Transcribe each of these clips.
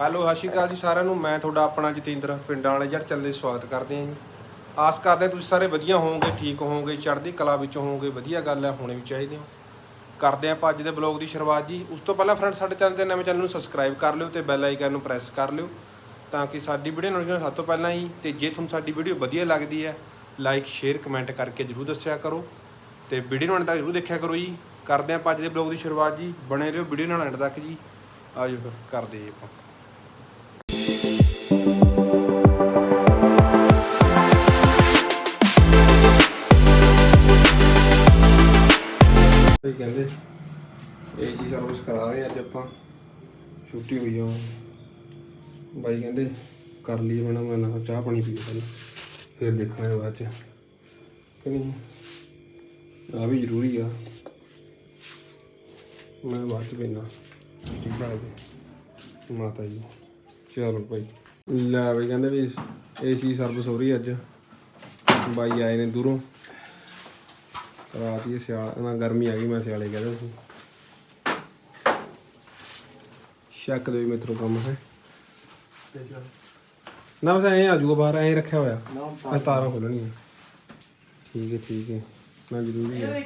Hello, ਸਤਿ ਸ਼੍ਰੀ ਅਕਾਲ ਜੀ ਸਾਰਿਆਂ ਨੂੰ। ਮੈਂ ਤੁਹਾਡਾ ਆਪਣਾ ਜਤਿੰਦਰ, ਪਿੰਡਾਂ ਵਾਲੇ ਜੜ ਚੱਲੇ ਸਵਾਗਤ ਕਰਦੇ ਹਾਂ ਜੀ। ਆਸ ਕਰਦੇ ਹਾਂ ਤੁਸੀਂ ਸਾਰੇ ਵਧੀਆ ਹੋਵੋਗੇ, ਠੀਕ ਹੋਵੋਗੇ, ਚੜ੍ਹਦੀ ਕਲਾ ਵਿੱਚ ਹੋਵੋਗੇ, ਵਧੀਆ ਗੱਲ ਹੈ, ਹੋਣੇ ਵੀ ਚਾਹੀਦੇ ਹੋ ਕਰਦੇ ਹਾਂ ਆਪਾਂ ਅੱਜ ਦੇ ਬਲੌਗ ਦੀ ਸ਼ੁਰੂਆਤ ਜੀ। ਉਸ ਤੋਂ ਪਹਿਲਾਂ ਫਰੈਂਡ ਸਾਡੇ ਚੈਨਲ ਤੇ ਨਵੇਂ ਚੈਨਲ ਨੂੰ ਸਬਸਕ੍ਰਾਈਬ ਕਰ ਲਿਓ ਤੇ ਬੈਲ ਆਈਕਨ ਨੂੰ ਪ੍ਰੈਸ ਕਰ ਲਿਓ ਤਾਂ ਕਿ ਸਾਡੀ ਵੀਡੀਓ ਨੋਟੀਫਿਕੇਸ਼ਨ ਸਭ ਤੋਂ ਪਹਿਲਾਂ ਹੀ ਤੇ ਜੇ ਤੁਹਾਨੂੰ ਸਾਡੀ ਵੀਡੀਓ ਵਧੀਆ ਲੱਗਦੀ ਹੈ ਲਾਈਕ ਸ਼ੇਅਰ ਕਮੈਂਟ ਕਰਕੇ ਜਰੂਰ ਦੱਸਿਆ ਕਰੋ ਤੇ ਵੀਡੀਓ ਨੂੰ ਅੰਤ ਤੱਕ ਜਰੂਰ ਦੇਖਿਆ ਕਰੋ ਜੀ। ਕਰਦੇ ਹਾਂ ਆਪਾਂ ਅੱਜ ਦੇ ਬਲੌਗ ਦੀ ਸ਼ੁਰੂਆਤ ਜੀ। ਬਣੇ ਰਹੋ ਵੀਡੀਓ ਨਾਲ ਅੰਤ ਤੱਕ ਜੀ। ਆਜੋ ਫਿਰ, ਕਰਦੇ ਜੀ ਆਪਾਂ। ਸਰਵਿਸ ਕਰਾ ਰਹੇ ਅੱਜ ਆਪਾਂ ਛੁੱਟੀ ਹੋਈ ਆ। ਬਾਈ ਕਹਿੰਦੇ ਕਰ ਲਈ ਮੈਡਮ ਮੈਂ ਨਾ ਚਾਹ ਪਾਣੀ ਪੀ ਪਹਿਲਾਂ, ਫਿਰ ਦੇਖਾਂਗੇ ਬਾਅਦ ਚ। ਕਿ ਨਹੀਂ ਆ ਵੀ ਜ਼ਰੂਰੀ ਆ। ਮੈਂ ਬਾਅਦ ਚ ਪੀਣਾ ਠੀਕ ਆ ਜੀ ਮਾਤਾ ਜੀ। ਚਲੋ ਭਾਈ ਲੈ ਬਈ ਕਹਿੰਦੇ ਵੀ ਏਸੀ ਸਰਵਿਸ ਹੋ ਰਹੀ ਅੱਜ। ਬਾਈ ਆਏ ਨੇ ਦੂਰੋਂ। ਰਾਤ ਹੀ ਸਿਆਲ ਨਾ ਗਰਮੀ ਆ ਗਈ, ਮੈਂ ਸਿਆਲੇ ਕਹਿੰਦਾ ਸੀ। ਸ਼ੱਕ ਦੇ ਵੀ ਮੇਤਰੋਂ ਕੰਮ ਹੈ। ਨਾ ਬਸ ਐਂ ਆ ਜੂਗਾ ਬਾਹਰ ਐਂ ਰੱਖਿਆ ਹੋਇਆ। ਆ ਤਾਰਾਂ ਖੋਲਣੀਆਂ ਠੀਕ ਹੈ ਠੀਕ ਹੈ। ਮੈਂ ਜ਼ਰੂਰੀ ਹੈ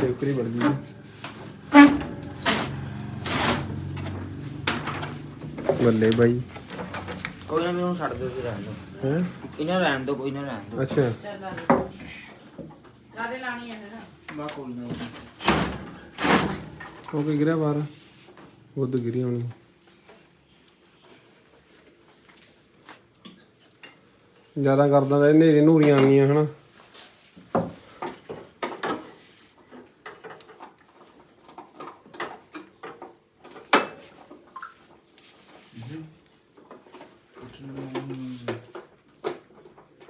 ਟੇਕਰੀ ਵੜ ਗਈ ਬੱਲੇ ਬਾਈ। ਕੋਈ ਨਾ ਮੈਨੂੰ ਛੱਡ ਦਿਓ ਫਿਰ ਰਹਿਣ ਦਿਓ। ਹੈ? ਇਹਨਾਂ ਰਹਿਣ ਦਿਓ ਕੋਈ ਨਾ ਰਹਿਣ ਦਿਓ। ਅੱਛਾ। ਕਾਦੇ ਲਾਣੀ ਹੈ ਨਾ ਮੈਂ ਕੋਈ ਨਾ। ਉਹ ਕੀ ਗਿਰਿਆ ਬਾਹਰ। ਉਹ ਤਾਂ ਗਿਰੀ ਹੋਣੀ। ਜ਼ਿਆਦਾ ਕਰਦਾ ਤਾਂ ਨੇਰੇ ਨੂਰੀਆਂ ਆਉਂਦੀਆਂ ਹਨਾ।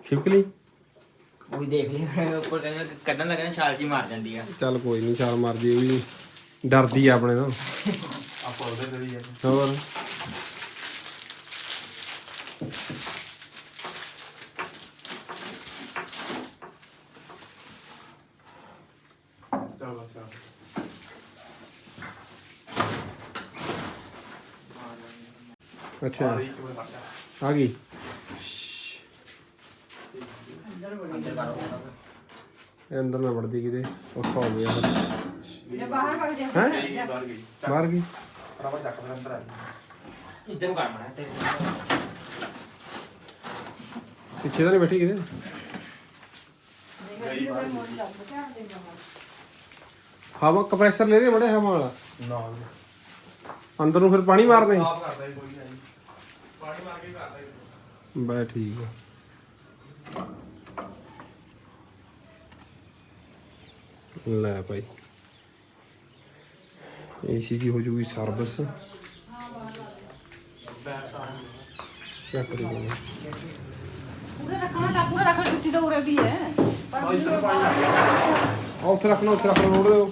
ਛਿਪਕਲੀ ਉਹ ਵੀ ਦੇਖ ਲਿਆ ਉੱਪਰ ਕਹਿੰਦੇ ਕੱਢਣ ਲੱਗਣਾ ਛਾਲ ਜੀ ਮਾਰ ਜਾਂਦੀ ਆ। ਚੱਲ ਕੋਈ ਨਹੀਂ ਛਾਲ ਮਾਰਦੀ ਉਹ ਵੀ। ਡਰਦੀ ਆ ਆਪਣੇ ਤੋਂ। ਆਪਾਂ ਉਹਦੇ ਤੇ ਵੀ ਹੋਰ? ਚੱਲ ਬਸ ਆ। ਅੱਛਾ। ਰਹੀ ਕਿਵੇਂ ਲੱਗਾ ਆ ਗਈ। ਅੰਦਰ ਕਰੋ ਇਹ ਅੰਦਰ ਨਾ ਵੜਦੀ ਕਿਤੇ। ਔਖਾ ਹੋ ਗਿਆ। ਜੇ ਬਾਹਰ ਵਗ ਜਾ। ਹੈ? ਗਈ ਬਾਹਰ ਗਈ। ਬਾਹਰ ਗਈ। ਰਵਾ ਚੱਕ ਦੇ ਅੰਦਰ ਆ ਇੱਧਰ ਨੂੰ ਕਰ ਮਣਾ ਤੇ ਪਿੱਛੇ ਤਾਂ ਨਹੀਂ ਬੈਠੀ ਕਿਤੇ। ਗਈ ਬਾਹਰ ਮੋਦੀ ਲੱਗ ਗਿਆ ਦੇ ਬਾਹਰ। ਹਵਾ ਕੰਪਰੈਸਰ ਲੈ ਰਹੇ ਬੜੇ ਹਵਾ ਵਾਲਾ। ਨਾ। ਅੰਦਰ ਨੂੰ ਫਿਰ ਪਾਣੀ ਮਾਰਦੇ ਸਾਫ਼ ਕਰਦਾ ਹੀ ਕੋਈ ਨਹੀਂ। ਪਾਣੀ ਮਾਰ ਕੇ ਕਰਦਾ ਹੀ ਬੈ ਠੀਕ ਆ। ਲੈ ਭਾਈ। ਏਸੀ ਦੀ ਹੋ ਜੂਗੀ ਸਰਵਿਸ ਚੈੱਕ ਕਰੀ ਪੂਰਾ ਰੱਖਣਾ ਤਾਂ ਪੂਰਾ ਰੱਖਣਾ ਛੁੱਟੀ ਤਾਂ ਉਰੇ ਵੀ ਹੈ। ਪਰ ਆ ਉੱਥੇ ਰੱਖਣਾ ਉੱਥੇ ਰੱਖਣਾ ਰੋੜ ਦਿਓ।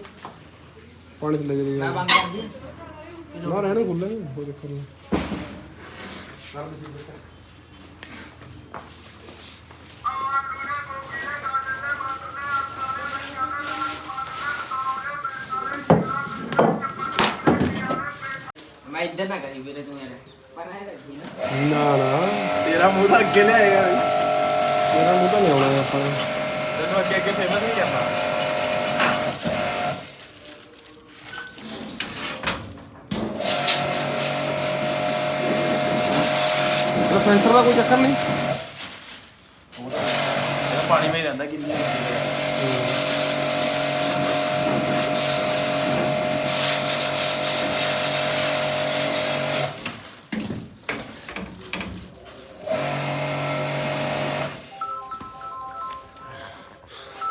ਪਾਣੀ ਤੇ ਲੱਗ ਮੈਂ ਜਾਏਗਾ ਬੰਦ ਕਰ ਦਿਆਂ ਨਾ ਰਹਿਣਾ ਖੁੱਲੇ ਹੋ ਦੇਖੋ ਨਾ ਵੀਰੇ ਤੂੰ ਯਾਰ ਪਰ ਐ ਰੱਖੀ ਨਾ। ਨਾ ਨਾ। ਤੇਰਾ ਮੂੰਹ ਤਾਂ ਅੱਗੇ ਲਿਆਏਗਾ ਮੇਰਾ ਮੂੰਹ ਤਾਂ ਨਹੀਂ ਆਉਣਾ ਆਪਾਂ ਨੇ। ਤੈਨੂੰ ਅੱਗੇ ਅੱਗੇ ਫੇਮਸ ਨਹੀਂ ਕਰਨਾ। ਇਹਦਾ ਸੈਂਸਰ ਦਾ ਕੋਈ ਚੱਕਰ ਨਹੀਂ? ਇਹਦਾ ਪਾਣੀ ਵਿੱਚ ਰਹਿੰਦਾ ਕਿੰਨੀ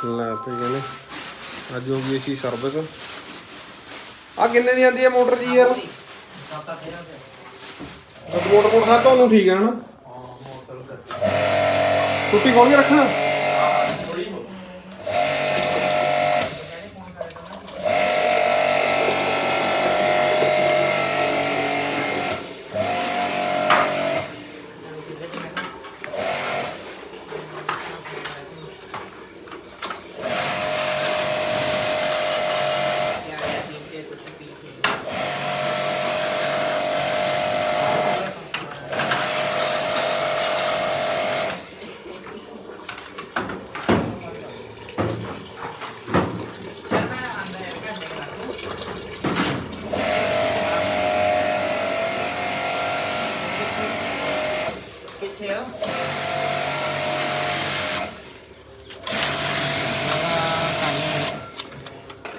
ਲੈ ਤੇ ਕਹਿੰਦੇ। ਅੱਜ ਹੋ ਗਈ ਸੀ ਸਰਵਿਸ ਆ ਕਿੰਨੇ ਦੀ ਆਂਦੀ ਹੈ ਮੋਟਰ ਜੀ ਯਾਰ। ਮੋਟਰ ਮੋਟਰ ਸਾ ਤੁਹਾਨੂੰ ਠੀਕ ਹੈ ਹਨਾ? ਹਾਂ ਮੋਟਰ ਕਰ ਟੁੱਟੀ ਖੋਲ ਕੇ ਰੱਖਣਾ।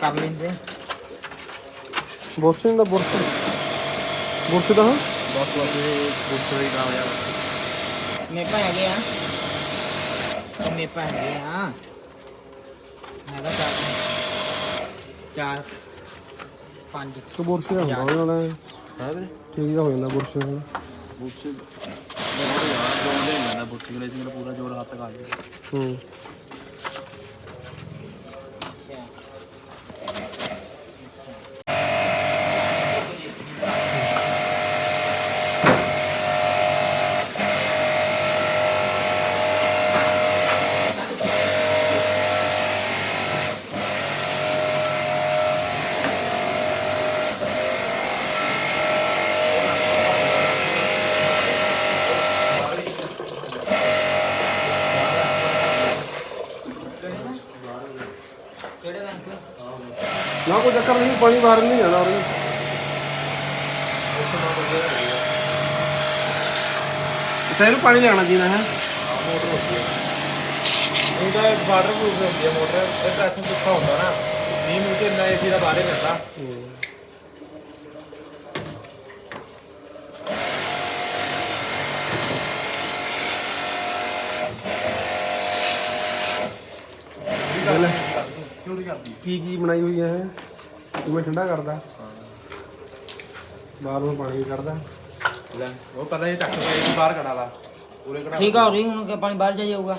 ਕਰ ਲੈਂਦੇ ਬੁਰਸ਼ ਦਾ ਬੁਰਸ਼ ਬੁਰਸ਼ ਦਾ ਹਾਂ ਬਸ ਬਸ ਇਹ ਬੁੱਤ ਹੀ ਕਾਮਯਾਬ ਮੇਪਾ ਹੈਗੇ ਆ ਮੇਪਾ ਹੈਗੇ ਆ ਹੈਗਾ ਚਾਰ ਚਾਰ ਪੰਜ ਤੇ ਬੁਰਸ਼ ਦਾ ਹੁੰਦਾ ਉਹਦੇ ਨਾਲ ਹੈ ਵੀਰੇ ਠੀਕ ਹੋ ਜਾਂਦਾ ਬੁਰਸ਼ ਬੁੱਤ ਮੇਰੇ ਕੋਲ ਯਾਰ ਜੋਰ ਦੇ ਜਾਂਦਾ ਬੁੱਤ ਵਾਲੇ ਸੀ ਮੇਰਾ ਪੂਰਾ ਜੋਰ ਹੱਥ ਕਰ ਲਿਆ ਹੂੰ ਕਿਹੜੇ ਰੰਗ ਨਾ ਕੋਈ ਚੱਕਰ ਨਹੀਂ ਪਾਣੀ ਬਾਹਰ ਨਹੀਂ ਜਾਣਾ ਉਹਦੇ ਤੇ ਇਹਨੂੰ ਪਾਣੀ ਲੈਣਾ ਜੀਨਾ ਹੈ ਇਹਦਾ ਵਾਟਰ ਪ੍ਰੂਫ ਹੁੰਦੀ ਹੈ ਮੋਟਰ ਇਹ ਪ੍ਰੈਸ਼ਰ ਸੁੱਕਾ ਹੁੰਦਾ ਨਾ। ਨਹੀਂ ਮੂੰਹ ਤੇ ਇੰਨਾ ਏਸੀ ਦਾ ਬਾਹਰ ਹੀ ਪੈਂਦਾ ਕਿਉਂ ਨਹੀਂ ਕਰਦੀ? ਕੀ ਕੀ ਬਣਾਈ ਹੋਈ ਹੈ ਇਹ? ਕਿਵੇਂ ਠੰਡਾ ਕਰਦਾ। ਬਾਹਰੋਂ ਪਾਣੀ ਵੀ ਕੱਢਦਾ। ਲੈ ਉਹ ਪਤਾ ਇਹ ਚੱਕ ਕੇ ਬਾਹਰ ਕਢਾ ਲਾ। ਪੂਰੇ ਕਢਾ ਠੀਕ ਆ ਹੋ ਰਹੀ ਹੁਣ ਕਿ ਪਾਣੀ ਬਾਹਰ ਜਾਈ ਜਾਊਗਾ।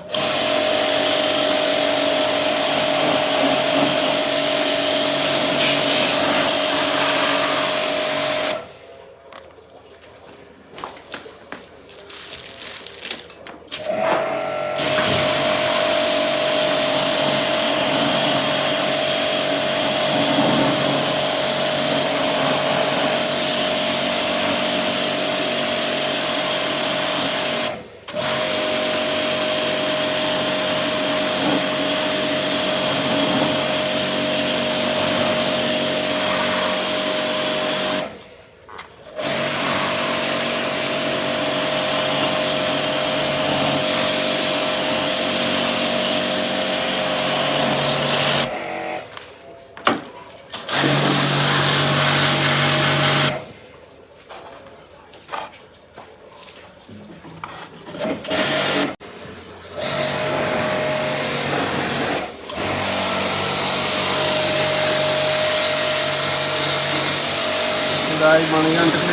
ਦਾਈ ਬਣ ਗਿਆ ਅੰਦਰ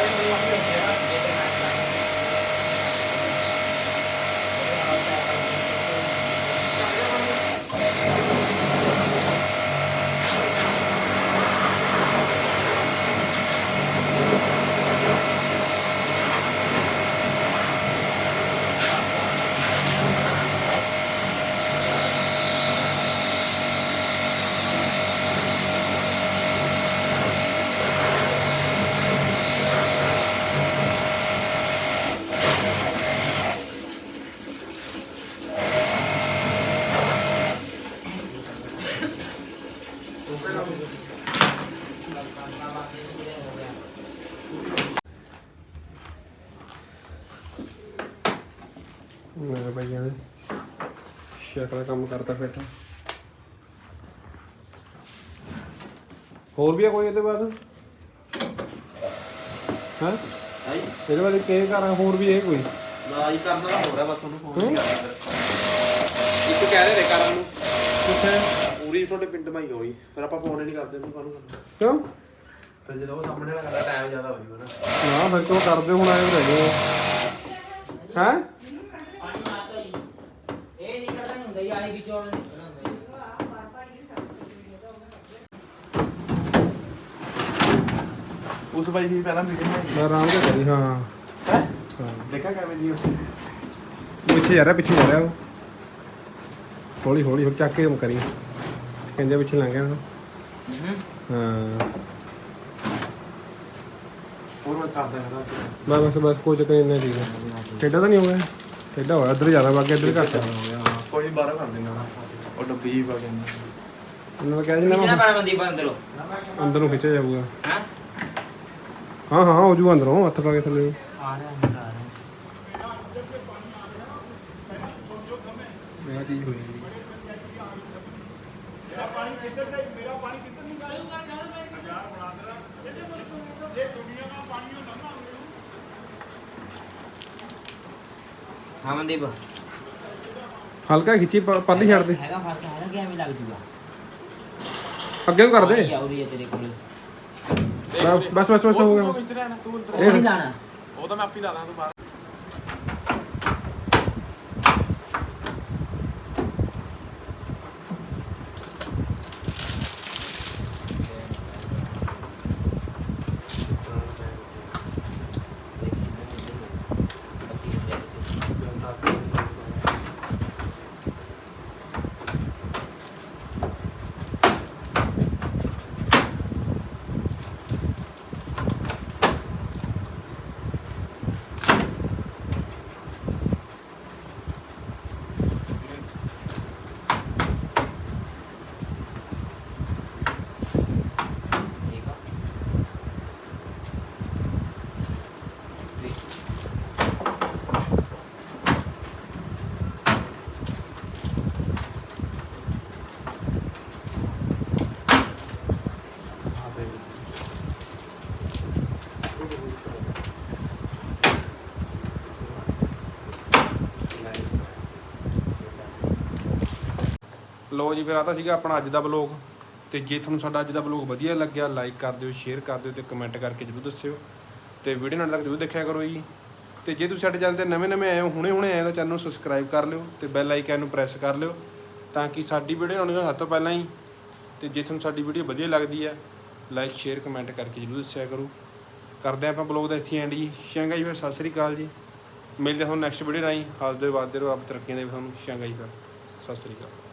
Thank you. ਕੰਮ ਕਰਤਾ ਫਿਰ ਤਾਂ। ਹੋਰ ਵੀ ਆ ਕੋਈ ਇਹਦੇ ਬਾਅਦ? ਹਾਂ? ਹਾਈ ਇਹਦੇ ਬਾਅਦ ਘਰ ਆ ਹੋਰ ਵੀ ਹੈ ਕੋਈ? ਨਾ ਹੀ ਕਰਨਾ ਤਾਂ ਹੋ ਰਿਹਾ ਬਸ ਉਹਨੂੰ ਫੋਨ ਨਹੀਂ ਕਰਦਾ ਇੱਕ ਕਹਿ ਰਹੇ ਨੇ ਕਰਨ ਨੂੰ। ਕਿੱਥੇ? ਪੂਰੀ ਤੁਹਾਡੇ ਪਿੰਡ ਮਾਈ ਹੋਈ ਫਿਰ ਆਪਾਂ ਫੋਨ ਹੀ ਨਹੀਂ ਕਰਦੇ ਉਹਨੂੰ ਕਾਹਨੂੰ ਕਰਨਾ। ਕਿਉਂ? ਫਿਰ ਜਦੋਂ ਉਹ ਸਾਹਮਣੇ ਵਾਲਾ ਕਰਦਾ ਟਾਈਮ ਜ਼ਿਆਦਾ ਹੋ ਜਾਊਗਾ ਨਾ। ਨਾ ਫਿਰ ਤੋਂ ਕਰਦੇ ਹੁਣ ਆਏ ਰਹਿ ਗਏ ਹੈ ਪਾਣੀ ਮਾਰਦਾ ਹੀ ਇਹ ਵਿੱਚੋਂ। ਉਸ ਬਾਈ ਦੀ ਪਹਿਲਾਂ ਮੀਟਿੰਗ ਹੈ ਮੈਂ ਆਰਾਮ ਨਾਲ ਕਰੀ ਹਾਂ। ਹੈ? ਹਾਂ। ਦੇਖਾ ਕਿਵੇਂ ਦੀ ਉਸ ਪਿੱਛੇ ਜਾ ਰਿਹਾ ਪਿੱਛੇ ਜਾ ਰਿਹਾ ਉਹ। ਹੌਲੀ ਹੌਲੀ ਹੌਲੀ ਚੱਕ ਕੇ ਕੰਮ ਕਰੀ। ਕਹਿੰਦੇ ਪਿੱਛੇ ਲੰਘ ਗਿਆ ਨਾ ਹਾਂ। ਹੋਰ ਮੈਂ ਕਰਦਾ ਹਾਂ ਬਸ ਬਸ ਬਸ ਕੋਈ ਚੱਕਰ ਨਹੀਂ ਠੀਕ ਹੈ। ਟੇਡਾ ਤਾਂ ਨਹੀਂ ਹੋ ਗਿਆ? ਟੇਡਾ ਹੋਇਆ ਇੱਧਰ ਜ਼ਿਆਦਾ ਵਗ ਗਿਆ ਇੱਧਰ ਘੱਟ ਆ। ਕੋਈ ਨੀ, ਬਾਹਰੋਂ ਕਰ ਦੇਣਾ ਉਹ ਡੱਬੀ ਹੀ ਪਾ ਕੇ ਉਹਨਾਂ ਨੇ ਕਿਹਾ ਕਿਹਨਾਂ ਨਾ ਪੈਣਾ ਬੰਦੀ ਅੰਦਰੋਂ। ਅੰਦਰ ਨੂੰ ਖਿੱਚਿਆ ਜਾਊਗਾ। ਹਾਂ? ਹਾਂ ਹਾਂ ਹੋ ਜੂ ਅੰਦਰੋਂ ਹੱਥ ਪਾ ਕੇ ਥੱਲੇ। ਆ ਰਿਹਾ ਅੰਦਰ ਆ ਰਿਹਾ। ਇਹ ਚੀਜ਼ ਹੋਈ ਹਾਂ ਮਨਦੀਪ। ਹਲਕਾ ਖਿੱਚੀ ਪ- ਪਰਲੀ ਛੱਡ ਦੇ ਹੈਗਾ ਫ਼ਰਕ ਹੈਗਾ ਕਿ ਐਵੇਂ ਲੱਗ ਜੂਗਾ? ਅੱਗੇ ਨੂੰ ਕਰ ਦੇ ਆਈ ਆਉਰੀ ਹੈ ਤੇਰੇ ਕੋਲ। ਬਸ ਬਸ ਬਸ ਹੋ ਗਿਆ। ਖਿੱਚ ਰਿਹਾ ਨਾ ਤੂੰ ਅੰਦਰ ਉਹ ਨਹੀਂ ਲਾਣਾ। ਉਹ ਤਾਂ ਮੈਂ ਆਪੇ ਲਾ ਲਾਂ ਤੂੰ ਬਾਹਰ। ਲੋ ਜੀ, ਫਿਰ ਆ ਤਾਂ ਸੀਗਾ ਆਪਣਾ ਅੱਜ ਦਾ ਬਲੌਗ ਤੇ ਜੇ ਤੁਹਾਨੂੰ ਸਾਡਾ ਅੱਜ ਦਾ ਬਲੌਗ ਵਧੀਆ ਲੱਗਿਆ ਲਾਈਕ ਕਰ ਦਿਓ ਸ਼ੇਅਰ ਕਰ ਦਿਓ ਤੇ ਕਮੈਂਟ ਕਰਕੇ ਜਰੂਰ ਦੱਸਿਓ। ਤੇ ਵੀਡੀਓ ਨਾਲ ਤੱਕ ਜਰੂਰ ਦੇਖਿਆ ਕਰੋ ਜੀ। ਤੇ ਜੇ ਤੁਸੀਂ ਸਾਡੇ ਚੈਨਲ ਤੇ ਨਵੇਂ-ਨਵੇਂ ਆਏ ਹੋ ਹੁਣੇ-ਹੁਣੇ ਆਏ ਹੋ, ਤਾਂ ਚੈਨਲ ਨੂੰ ਸਬਸਕ੍ਰਾਈਬ ਕਰ ਲਿਓ ਤੇ ਬੈਲ ਆਈਕਨ ਨੂੰ ਪ੍ਰੈਸ ਕਰ ਲਿਓ ਤਾਂ ਕਿ ਸਾਡੀ ਵੀਡੀਓ ਆਉਣੀ ਸਭ ਤੋਂ ਪਹਿਲਾਂ ਹੀ। ਤੇ ਜੇ ਤੁਹਾਨੂੰ ਸਾਡੀ ਵੀਡੀਓ ਵਧੀਆ ਲੱਗਦੀ ਹੈ ਲਾਈਕ ਸ਼ੇਅਰ ਕਮੈਂਟ ਕਰਕੇ ਜਰੂਰ ਦੱਸਿਆ ਕਰੋ। ਕਰਦੇ ਹਾਂ ਆਪਾਂ ਬਲੌਗ ਦਾ ਇੱਥੇ ਐਂਡ ਜੀ। ਸ਼ੰਗਾ ਜੀ ਫਿਰ, ਸਤਿ ਸ੍ਰੀ ਅਕਾਲ ਜੀ। ਮਿਲਦੇ ਹਾਂ ਤੁਹਾਨੂੰ ਨੈਕਸਟ ਵੀਡੀਓ ਰਾਹੀਂ। ਹੱਸਦੇ ਵਾਦੇ ਰਹੋ ਰੱਬ ਤਰੱਕੀਆਂ ਦੇ ਤੁਹਾਨੂੰ ਸ਼ੰਗਾ ਜੀ ਫਿਰ। ਸਤਿ ਸ੍ਰੀ ਅਕਾਲ।